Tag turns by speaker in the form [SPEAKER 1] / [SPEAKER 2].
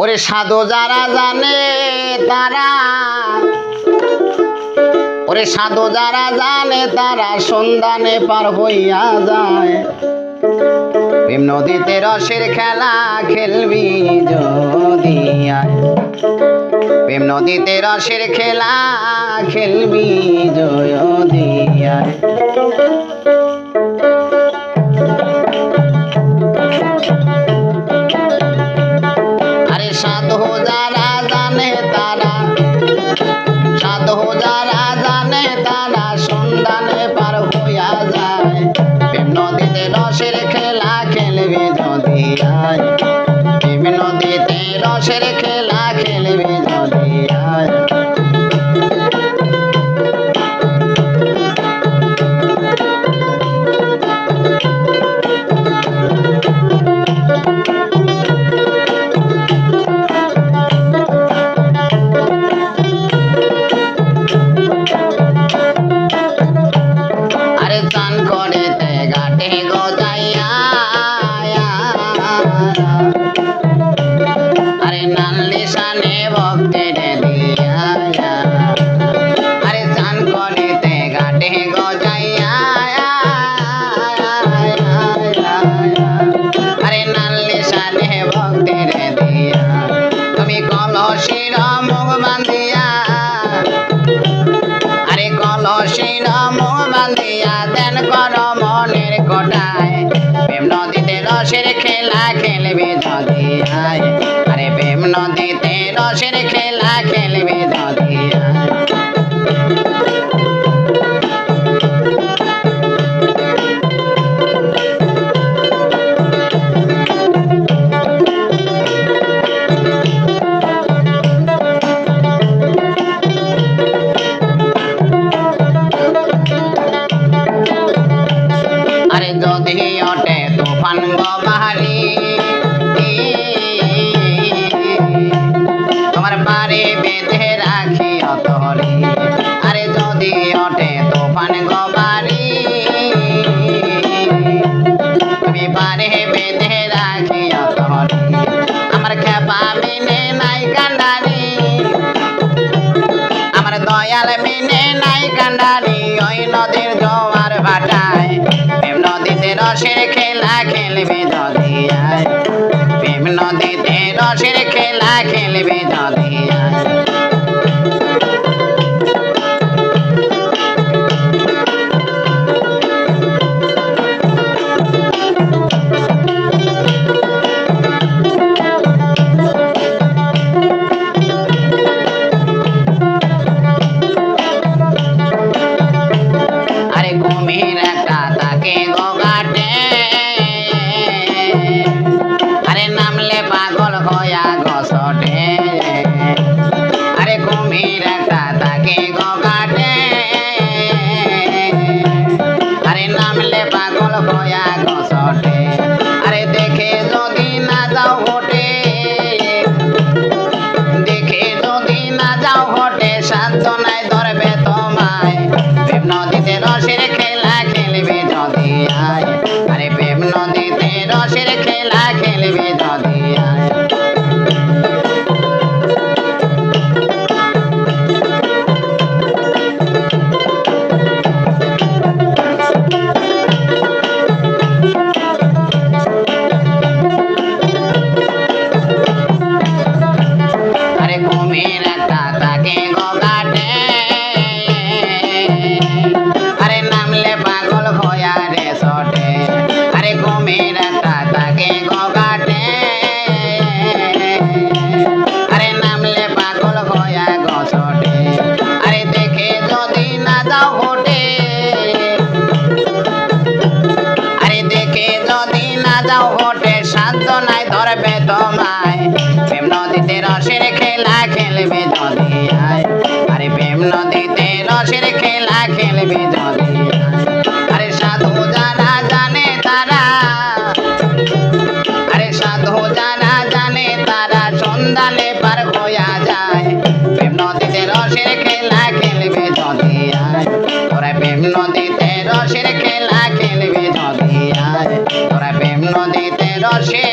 [SPEAKER 1] ওরে সাধু যারা জানে তারা, ওরে সাধু যারা জানে তারা সন্ধানে পার হইয়া যায় প্রেম নদীতে রসের খেলা খেলবি যদি। প্রেম নদীতে রসের খেলা খেলবি যদি সানে ভক্তের দিয়া আরে চান করে তে ঘাটে গজাইয়া আরে নাল্লি সানে ভক্তের দিয়া তুমি কলসির মুখ বান্ধিয়া। আরে কলসির মুখ বান্ধিয়া দেন কর মনের নদীতে রসের খেলা খেলবে যদি আয় নদীতে রসের খেলা খেলবে যদি দয়াল মিনে নাই কান্ডারি, ওই নদীর জোয়ার ভাটায়। প্রেম নদীতে রসের খেলা খেলবে নদিয়ায়। প্রেম নদীতে রসের খেলা খেলবে যদি যাও শান্ত নাই ধরবে তোমায়। প্রেম নদীতে রসের খেলা খেলবে যদি আয় আরে প্রেম নদীতে রসের খেলা খেলবে যদি আরে সাধু যারা জানে তারা, আরে সাধু যারা জানে তারা সন্ধানে পার হইয়া যায়। প্রেম নদীতে রসের খেলা খেলবে যদি আয় তোরা প্রেম নদীতে রসের খেলা খেলবে আয়